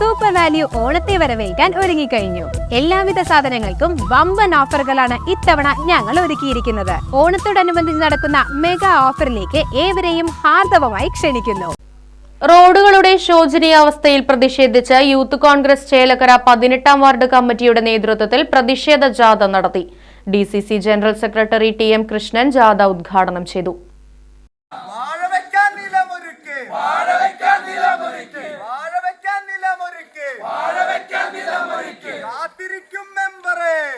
Super value ഓണത്തെ വരവേൽക്കാൻ ഒരുങ്ങിക്കഴിഞ്ഞു. എല്ലാവിധ സാധനങ്ങൾക്കും വമ്പൻ ഓഫറുകളാണ് ഇത്തവണ ഞങ്ങൾ ഒരുക്കിയിരിക്കുന്നത്. ഓണത്തോടനുബന്ധിച്ച് നടക്കുന്ന മെഗാ ഓഫറിലേക്ക് ഏവരെയും ഹാർദവമായി ക്ഷണിക്കുന്നു. റോഡുകളുടെ ശോചനീയാവസ്ഥയിൽ പ്രതിഷേധിച്ച് യൂത്ത് കോൺഗ്രസ് ചേലക്കര പതിനെട്ടാം വാർഡ് കമ്മിറ്റിയുടെ നേതൃത്വത്തിൽ പ്രതിഷേധ ജാഥ നടത്തി. D general secretary T M Krishnan ജാഥ ഉദ്ഘാടനം ചെയ്തു.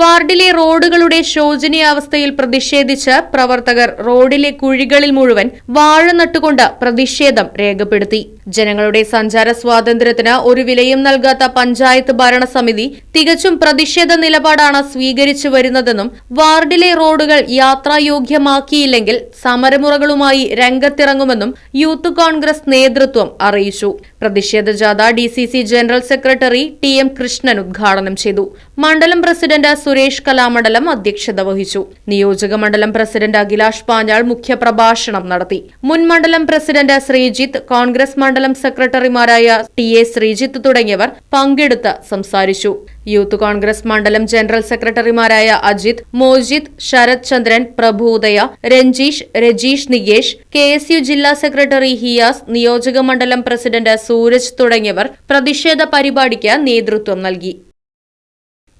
വാർഡിലെ റോഡുകളുടെ ശോചനീയാവസ്ഥയിൽ പ്രതിഷേധിച്ച് പ്രവർത്തകർ റോഡിലെ കുഴികളിൽ മുഴുവൻ വാഴ നട്ടുകൊണ്ട് പ്രതിഷേധം രേഖപ്പെടുത്തി. ജനങ്ങളുടെ സഞ്ചാര സ്വാതന്ത്ര്യത്തിന് ഒരു വിലയും നൽകാത്ത പഞ്ചായത്ത് ഭരണസമിതി തികച്ചും പ്രതിഷേധ നിലപാടാണ് സ്വീകരിച്ചു വരുന്നതെന്നും വാർഡിലെ റോഡുകൾ യാത്രായോഗ്യമാക്കിയില്ലെങ്കിൽ സമരമുറകളുമായി രംഗത്തിറങ്ങുമെന്നും യൂത്ത് കോൺഗ്രസ് നേതൃത്വം അറിയിച്ചു. പ്രതിഷേധ ജാഥ D general secretary T M Krishnan ഉദ്ഘാടനം ചെയ്തു. മണ്ഡലം പ്രസിഡന്റ് സുരേഷ് കലാമണ്ഡലം അധ്യക്ഷത വഹിച്ചു. നിയോജക മണ്ഡലം പ്രസിഡന്റ് അഖിലാഷ് പാഞ്ഞാൾ മുഖ്യപ്രഭാഷണം നടത്തി. മുൻ മണ്ഡലം പ്രസിഡന്റ് ശ്രീജിത്ത് കോൺഗ്രസ് മണ്ഡലം സെക്രട്ടറിമാരായ ടി എ ശ്രീജിത്ത് തുടങ്ങിയവർ പങ്കെടുത്ത് സംസാരിച്ചു. യൂത്ത് കോൺഗ്രസ് മണ്ഡലം ജനറൽ സെക്രട്ടറിമാരായ Ajith Mojith Sarath Chandran Prabhudaya Ranjeesh Rajeesh Nikesh K S U ജില്ലാ സെക്രട്ടറി ഹിയാസ് നിയോജക മണ്ഡലം പ്രസിഡന്റ് സൂരജ് തുടങ്ങിയവർ പ്രതിഷേധ പരിപാടിക്ക് നേതൃത്വം നൽകി.